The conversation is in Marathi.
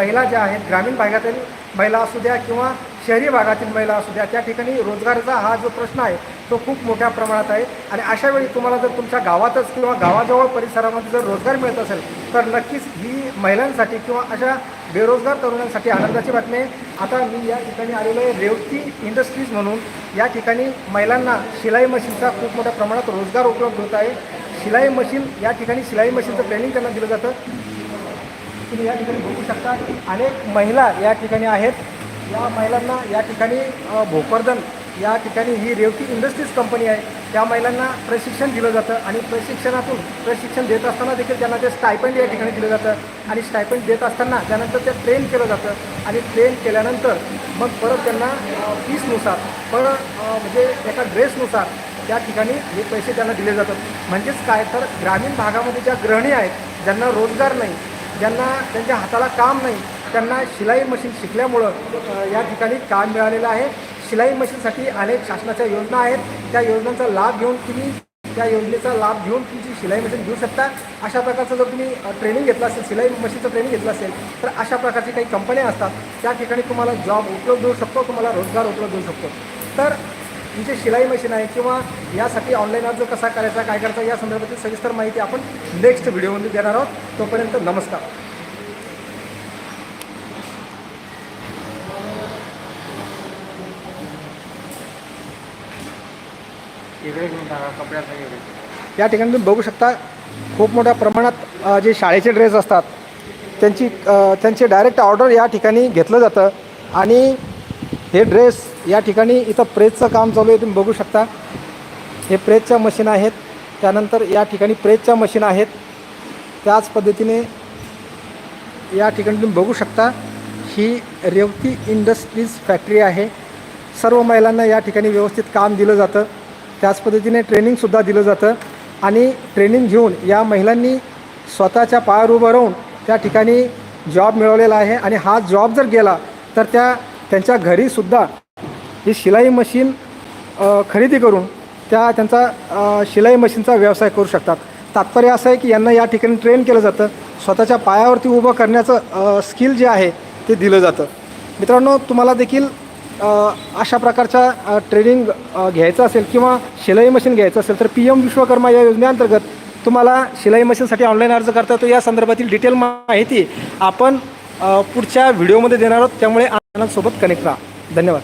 महिला ज्या आहेत ग्रामीण भागातील महिला असू द्या किंवा शहरी भागातील महिला असू द्या त्या ठिकाणी रोजगाराचा हा जो प्रश्न आहे तो खूप मोठ्या प्रमाणात आहे. आणि अशा वेळी तुम्हाला जर तुमच्या गावातच किंवा गावाजवळ परिसरामध्ये जर रोजगार मिळत असेल तर नक्कीच ही महिलांसाठी किंवा अशा बेरोजगार तरुणांसाठी आनंदाची बातमी आहे. आता मी या ठिकाणी आलेलो आहे रेवती इंडस्ट्रीज म्हणून. या ठिकाणी महिलांना शिलाई मशीनचा खूप मोठ्या प्रमाणात रोजगार उपलब्ध होत आहे. शिलाई मशीन या ठिकाणी शिलाई मशीनचं ट्रेनिंग त्यांना दिलं जातं. तुम्ही या ठिकाणी बघू शकता. अनेक महिला या ठिकाणी आहेत. या महिलांना या ठिकाणी भोकरदन या ठिकाणी ही रेवती इंडस्ट्रीज कंपनी आहे. त्या महिलांना प्रशिक्षण दिलं जातं आणि प्रशिक्षणातून प्रशिक्षण देत असताना देखील त्यांना ते स्टायपंड या ठिकाणी दिलं जातं. आणि स्टायपंड देत असताना त्यानंतर ते ट्रेन केलं जातं. आणि ट्रेन केल्यानंतर मग परत त्यांना फीसनुसार पण म्हणजे एका ड्रेसनुसार त्या ठिकाणी हे पैसे त्यांना दिले जातात. म्हणजेच काय? तर ग्रामीण भागामध्ये ज्या गृहिणी आहेत ज्यांना रोजगार नाही ज्यांना त्यांच्या हाताला काम नाही त्यांना शिलाई मशीन शिकल्यामुळं या ठिकाणी काम मिळालेलं आहे. शिलाई मशीनसाठी अनेक शासनाच्या योजना आहेत. त्या योजनांचा लाभ घेऊन तुम्ही त्या योजनेचा लाभ घेऊन तुमची शिलाई मशीन घेऊ शकता. अशा प्रकारचं जर तुम्ही ट्रेनिंग घेतलं असेल शिलाई मशीनचं ट्रेनिंग घेतलं असेल तर अशा प्रकारची काही कंपन्या असतात. त्या ठिकाणी तुम्हाला जॉब उपलब्ध होऊ शकतो तुम्हाला रोजगार उपलब्ध होऊ शकतो. तर ही जी शिलाई मशीन आहे किंवा यासाठी ऑनलाईन अर्ज कसा करायचा काय करायचा या संदर्भातील सविस्तर माहिती आपण नेक्स्ट व्हिडिओमध्ये देणार आहोत. तोपर्यंत नमस्कार. या ठिकाणी तुम्ही बघू शकता खूप मोठ्या प्रमाणात जे शाळेचे ड्रेस असतात त्यांची त्यांचे डायरेक्ट ऑर्डर या ठिकाणी घेतलं जातं. आणि हे ड्रेस या ठिकाणी इथं प्रेसचं काम चालू आहे तुम्ही बघू शकता. हे प्रेसच्या मशीन आहेत त्यानंतर या ठिकाणी प्रेसच्या मशीन आहेत. त्याच पद्धतीने या ठिकाणी तुम्ही बघू शकता ही रेवती इंडस्ट्रीज फॅक्टरी आहे. सर्व महिलांना या ठिकाणी व्यवस्थित काम दिलं जातं. त्याच पद्धतीने ट्रेनिंगसुद्धा दिलं जातं. आणि ट्रेनिंग घेऊन या महिलांनी स्वतःच्या पायावर उभं राहून त्या ठिकाणी जॉब मिळवलेला आहे. आणि हा जॉब जर गेला तर त्या त्यांच्या घरीसुद्धा ही शिलाई मशीन खरेदी करून त्या त्यांचा शिलाई मशीनचा व्यवसाय करू शकतात. तात्पर्य असं आहे की यांना या ठिकाणी ट्रेन केलं जातं. स्वतःच्या पायावरती उभं करण्याचं स्किल जे आहे ते दिलं जातं. मित्रांनो तुम्हाला देखील अशा प्रकारच्या ट्रेनिंग घ्यायचं असेल किंवा शिलाई मशीन घ्यायचं असेल तर पी एम विश्वकर्मा या योजनेअंतर्गत तुम्हाला शिलाई मशीनसाठी ऑनलाईन अर्ज करता येतो. या संदर्भातील डिटेल माहिती आपण पुढच्या व्हिडिओमध्ये देणार आहोत. त्यामुळे चॅनलसोबत कनेक्ट राहा. धन्यवाद.